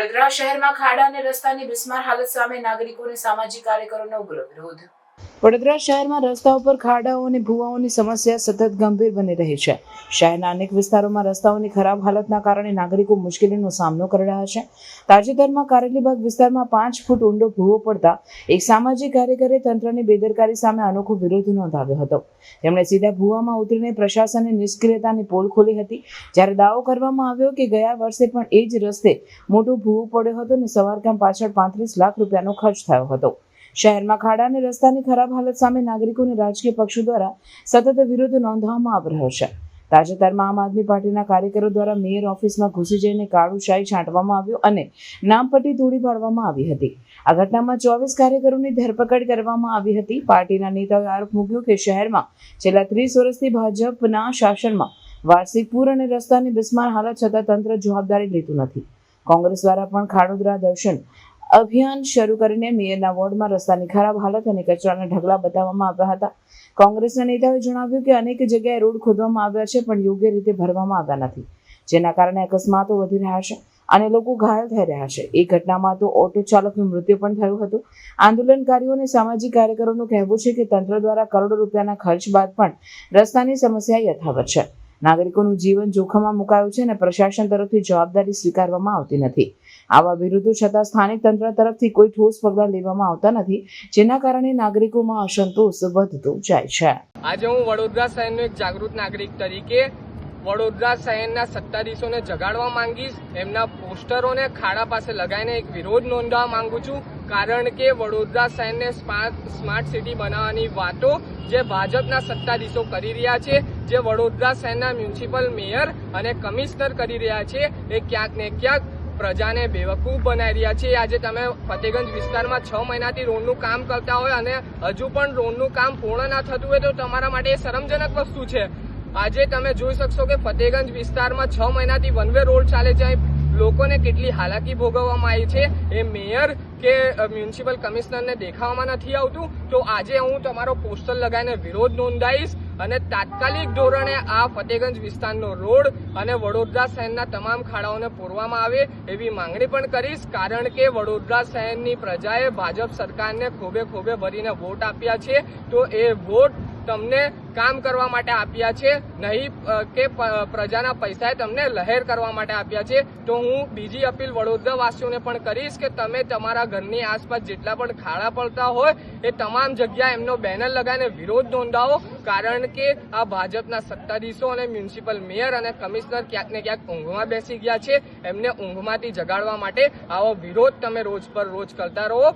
વડોદરા શહેરમાં ખાડા અને રસ્તાની બિસ્માર હાલત સામે નાગરિકોને સામાજિક કાર્યકરોનો ઉગ્ર વિરોધ. વડોદરા શહેરમાં રસ્તા ઉપર ખાડાઓ અને ભૂવાઓની સમસ્યા સતત ગંભીર બની રહી છે. શહેરના અનેક વિસ્તારોમાં રસ્તાઓની ખરાબ હાલતના કારણે નાગરિકો મુશ્કેલીનો સામનો કરી રહ્યા છે. તાજેતરમાં કારેલીબાગ વિસ્તારમાં પાંચ ફૂટ ઊંડો ભૂવો પડતા એક સામાજિક કાર્યકરે તંત્રની બેદરકારી સામે અનોખો વિરોધ નોંધાવ્યો હતો. તેમણે સીધા ભૂવામાં ઉતરીને પ્રશાસનની નિષ્ક્રિયતાની પોલ ખોલી હતી. જ્યારે દાવો કરવામાં આવ્યો કે ગયા વર્ષે પણ એ જ રસ્તે મોટો ભૂવો પડ્યો હતો અને સવારકામ પાછળ પાંત્રીસ લાખ રૂપિયાનો ખર્ચ થયો હતો. શહેરમાં ખાડા અને રસ્તાની ખરાબ હાલત સામે નાગરિકોને રાજકીય પક્ષો દ્વારા સતત વિરોધ નોંધવામાં આવી રહ્યો છે. તાજેતરમાં આમ આદમી પાર્ટીના કાર્યકરો દ્વારા મેયર ઓફિસમાં ઘૂસી જઈને કાળું શાહી છાંટવામાં આવ્યું અને નામપટ્ટી તોડી પાડવામાં આવી હતી. આ ઘટનામાં ચોવીસ કાર્યકરોની ધરપકડ કરવામાં આવી હતી. પાર્ટીના નેતાઓએ આરોપ મૂક્યો કે શહેરમાં છેલ્લા ત્રીસ વર્ષથી ભાજપના શાસનમાં વાર્ષિક પૂર અને રસ્તાની બિસ્માર હાલત છતાં તંત્ર જવાબદારી લેતું નથી. કોંગ્રેસ દ્વારા પણ ખાડોદરા દર્શન અભિયાન શરૂ કરીને મેયરના વોર્ડમાં રસ્તાની ખરાબ હાલત અને કચરાના ઢગલા બતાવવામાં આવ્યા હતા. કોંગ્રેસના નેતાઓએ જણાવ્યું કે અનેક જગ્યાએ રોડ ખોદવામાં આવ્યા છે, પણ યોગ્ય રીતે ભરવામાં આવ્યા નથી, જેના કારણે અકસ્માતો વધી રહ્યા છે અને લોકો ઘાયલ થઈ રહ્યા છે. એ ઘટનામાં તો ઓટો ચાલકનું મૃત્યુ પણ થયું હતું. આંદોલનકારીઓ અને સામાજિક કાર્યકરોનું કહેવું છે કે તંત્ર દ્વારા કરોડો રૂપિયાના ખર્ચ બાદ પણ રસ્તાની સમસ્યા યથાવત છે. નાગરિકોનું જીવન જોખમમાં મુકાયું છે અને પ્રશાસન તરફથી જવાબદારી સ્વીકારવામાં આવતી નથી. આવા વિરોધો છતાં સ્થાનિક તંત્ર તરફથી કોઈ ઠોસ પગલાં લેવામાં આવતા નથી, જેના કારણે નાગરિકોમાં અસંતોષ વધતો જાય છે. આજે હું વડોદરા શહેરનો એક જાગૃત નાગરિક તરીકે વડોદરા શહેરના સત્તાધીશોને જગાડવા માંગીશ. એમના પોસ્ટરોને ખાડા પાસે લગાવીને એક વિરોધ નોંધવા માંગુ છું. કારણ કે વડોદરા શહેરને સ્માર્ટ સ્માર્ટ સિટી બનાવવાની વાતો જે ભાજપના સત્તાધીશો કરી રહ્યા છે જે વડોદરા શહેરના મ્યુનિસિપલ મેયર અને કમિશનર કરી રહ્યા છે, એ ક્યાંક ને ક્યાંક પ્રજાને બેવકૂફ બનાવી રહ્યા છે. આજે તમે ફતેગંજ વિસ્તારમાં છ મહિનાથી રોડનું કામ કરતા હોય અને હજુ પણ રોડનું કામ પૂર્ણ ના થતું હોય તો તમારા માટે એ શરમજનક વસ્તુ છે. આજે તમે જોઈ શકશો કે ફતેગંજ વિસ્તારમાં છ મહિનાથી વન વે રોડ ચાલે છે. લોકોને કેટલી હાલાકી ભોગવવામાં આવી છે. એ મેયર કે મ્યુનિસિપલ કમિશનરને દેખાવામાં નથી આવતું. તો આજે હું તમારો પોસ્ટર લગાવીને વિરોધ નોંધાવીશ. અને તાત્કાલિક ધોરણે આ ફતેગંજ વિસ્તારનો રોડ અને વડોદરા શહેરના તમામ ખાડાઓને પૂરવામાં આવે એવી માંગણી પણ કરીશ, કારણ કે વડોદરા શહેરની પ્રજાએ ભાજપ સરકારને ખોબે ખોબે ભરીને વોટ આપ્યા છે. તો એ વોટ તમને કામ કરવા માટે આપ્યા છે, નહીં કે પ્રજાના પૈસાએ તમને લહેર કરવા માટે આપ્યા છે. તો હું બીજી અપીલ વડોદરાવાસીઓને પણ કરીશ કે તમે તમારા ઘરની આસપાસ જેટલા પણ ખાડા પડતા હોય, એ તમામ જગ્યાએ એમનો બેનર લગાવીને વિરોધ નોંધાવો. કારણ કે આ ભાજપના સત્તાધીશો અને મ્યુનિસિપલ મેયર અને કમિશનર ક્યાંક ને ક્યાંક ઊંઘમાં બેસી ગયા છે. એમને ઊંઘમાંથી જગાડવા માટે આવો વિરોધ તમે રોજ પર રોજ કરતા રહો.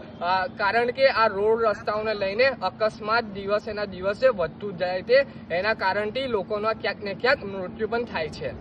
કારણ કે આ રોડ રસ્તાઓને લઈને અકસ્માત દિવસેના દિવસે વધતું જાય છે એના કારણથી લોકોના ક્યાંક ને ક્યાંક મૃત્યુ પણ થાય છે.